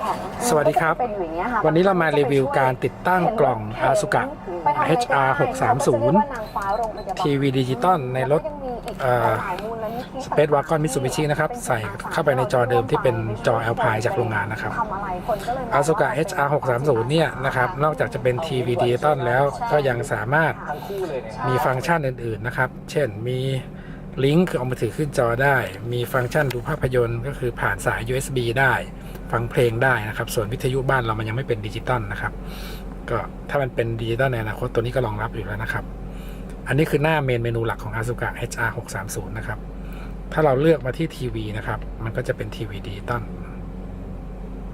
แข็งสวัสดีครับ เป็นอยู่อย่างเงี้ยค่ะวันนี้เรามารีวิวการติดตั้งกล่อง Asuka ไปทำอะไรก็ได้ HR 630เขาจะเรียกว่านางฟ้าโรงพยาบาลทีวีดิจิตอลในรถแล้วก็ยังมีอีกเอ่อหลายมูลนิธิ Space Wagon Mitsubishi นะครับ ใส่เข้าไปในจอเดิมที่เป็นจอ Alpine จากโรงงานนะครับทำอะไรคนก็เลยมอง Asuka ว่า HR 630เนี่ยนะครับนอกจากจะเป็นทีวีดิจิตอลแล้วก็ยังสามารถทั้งคู่เลยเนี่ยมีฟังก์ชันอื่นๆนะครับ เช่นมีลิงก์คือเอามือถือขึ้นจอได้ มีฟังก์ชันดูภาพยนตร์ก็คือผ่านสาย USB ได้ ฟังเพลงได้นะครับ ส่วนวิทยุบ้านเรามันยังไม่เป็นดิจิตอลนะครับ ก็ถ้ามันเป็นดิจิตอลในอนาคตตัวนี้ก็รองรับอยู่แล้วนะครับ อันนี้คือหน้าเมนเมนูหลักของ Asuka HR 630นะครับ ถ้าเราเลือกมาที่ทีวีนะครับ มันก็จะเป็นทีวีดิจิตอล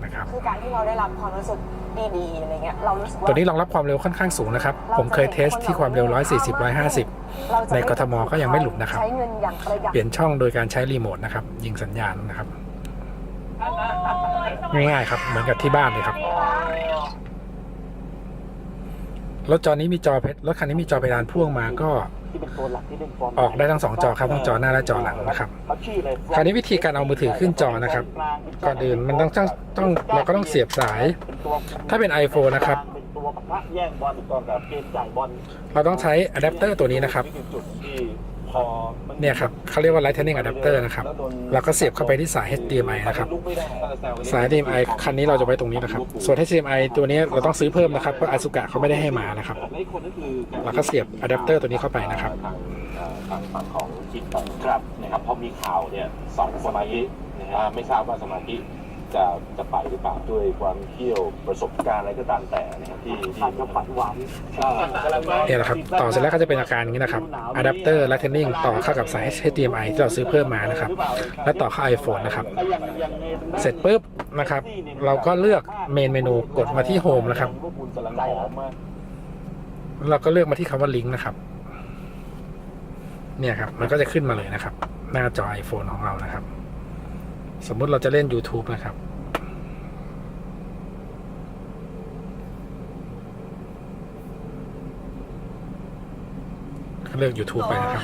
นะครับ คือการที่เราได้รับความรู้สึกดีๆอะไรเงี้ยเรารู้สึกว่าตัวนี้รองรับความเร็วค่อนข้างสูงนะครับ ผมเคยเทสที่ความเร็ว 140 150เราจะในกทมก็ยังไม่หลุดนะครับ ใช้เงินอย่างประหยัดเปลี่ยนช่องโดยการใช้รีโมทนะครับ ยิงสัญญาณนะครับ ง่ายๆครับ เหมือนกับที่บ้านเลยครับ รถจอนี้มีจอเพชรรถคันนี้มีจอเพดานพ่วงมาก็ออกได้ทั้งสองจอครับทั้งจอหน้าและจอหลังนะครับคราวนี้วิธีการเอามือถือขึ้นจอนะครับก่อนอื่นมันต้องต้องเราก็ต้องเสียบสาย ถ้าเป็น iPhone นะครับเราต้องใช้อะแดปเตอร์ตัวนี้นะครับ พอมัเนี่ยครับเขาเรียกว่า Lightning Adapter นะครับเราก็เสียบเข้าไปที่สาย HDMI นะครับลุกไม่ได้แซวกันเล่นสาย HDMI คันนี้เราจะไว้ตรงนี้นะครับ ส่วน HDMI ตัวนี้เราต้องซื้อเพิ่มนะครับ เพราะ Asuka เขาไม่ได้ให้มานะครับ และอีกคนก็คือเราก็เสียบอะแดปเตอร์ตัวนี้เข้าไปนะครับทางเอ่อทางฝั่งของจิตครับนะครับพอมีข่าวเนี่ยสองสมาธินะฮะไม่ทราบว่าสมาธิ จะจะไปหรือเปล่าด้วยความเที่ยวประสบการณ์อะไรก็ตามแต่นะครับที่ที่จะฝันหวานเนี่ยแหละครับต่อเสร็จแล้วก็จะเป็นอาการอย่างนี้นะครับอะแดปเตอร์ Lightning ต่อเข้ากับสาย HDMI ที่เราซื้อเพิ่มมานะครับ และต่อเข้า iPhone นะครับ เสร็จปุ๊บนะครับ เราก็เลือกเมนเมนูกดมาที่ Home นะครับเราก็เลือกมาที่คำว่า Link นะครับ เนี่ยครับ มันก็จะขึ้นมาเลยนะครับ หน้าจอ iPhone ของเรานะครับ สมมุติเราจะเล่น YouTube นะครับ เลือก YouTube ไปนะครับ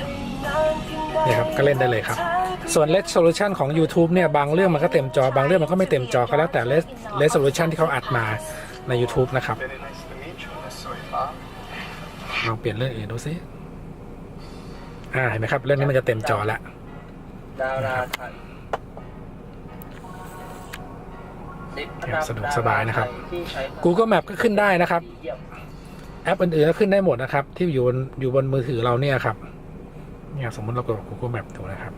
เนี่ยครับ ก็เล่นได้เลยครับ ส่วน resolution ของ YouTube เนี่ย บางเรื่องมันก็เต็มจอบางเรื่องมันก็ไม่เต็มจอก็แล้วแต่ res- resolution ที่เขาอัดมาใน YouTube นะครับลองเปลี่ยนเรื่องอื่นดูสิอ่าเห็นไหมครับ เรื่องนี้มันจะเต็มจอแล้วดาราไทย สะดวกสบายนะครับที่ใช้ Google Map ก็ขึ้นได้นะครับเยี่ยมแอปอื่นๆก็ขึ้นได้หมดนะครับ ที่อยู่บนอยู่บนมือถือเราเนี่ยครับเนี่ยสมมติเรากด Google Map ดูนะครับ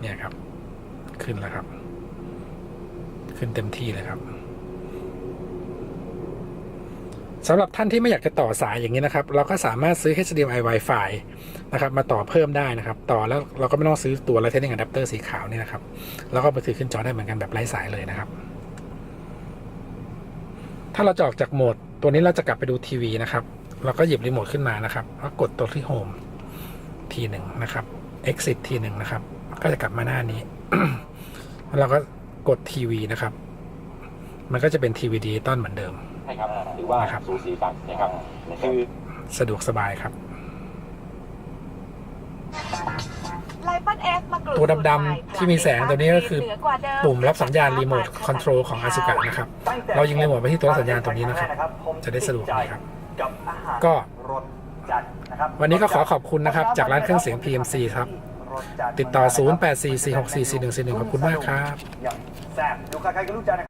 เนี่ยครับ ขึ้นแล้วครับ ขึ้นเต็มที่เลยครับ สำหรับท่านที่ไม่อยากจะต่อสายอย่างนี้นะครับ เราก็สามารถซื้อ HDMI Wi-Fi นะครับมาต่อเพิ่มได้นะครับ ต่อแล้วเราก็ไม่ต้องซื้อตัว Lightning Adapter สีขาวนี่นะครับ แล้วก็ไปถือขึ้นจอได้เหมือนกันแบบไร้สายเลยนะครับ ถ้าเราจะออกจากโหมด ตัวนี้เราจะกลับไปดูทีวีนะครับ เราก็หยิบรีโมทขึ้นมานะครับแล้วกดตัวที่โฮมทีหนึ่งนะครับ exit ทีหนึ่งนะครับ ก็จะกลับมาหน้านี้แล้วเราก็กดทีวีนะครับ มันก็จะเป็นทีวีดิจิตอลเหมือนเดิม ใช่ครับถือว่านะครับ สูสีกันนะครับคือสะดวกสบายครับ ตัวดำๆที่มีแสงตัวนี้ก็คือ ปุ่มรับสัญญาณรีโมทคอนโทรลของ Asuka นะครับ เรายิงรีโมทไปที่ตัวรับสัญญาณตัวนี้นะครับ จะได้สะดวกนะครับ ก็ วันนี้ก็ขอขอบคุณนะครับ จากร้านเครื่องเสียง PMC ครับ ติดต่อ 0844644141 ขอบคุณมากครับ อย่างแซ่บดูใครๆก็รู้จักนะครับ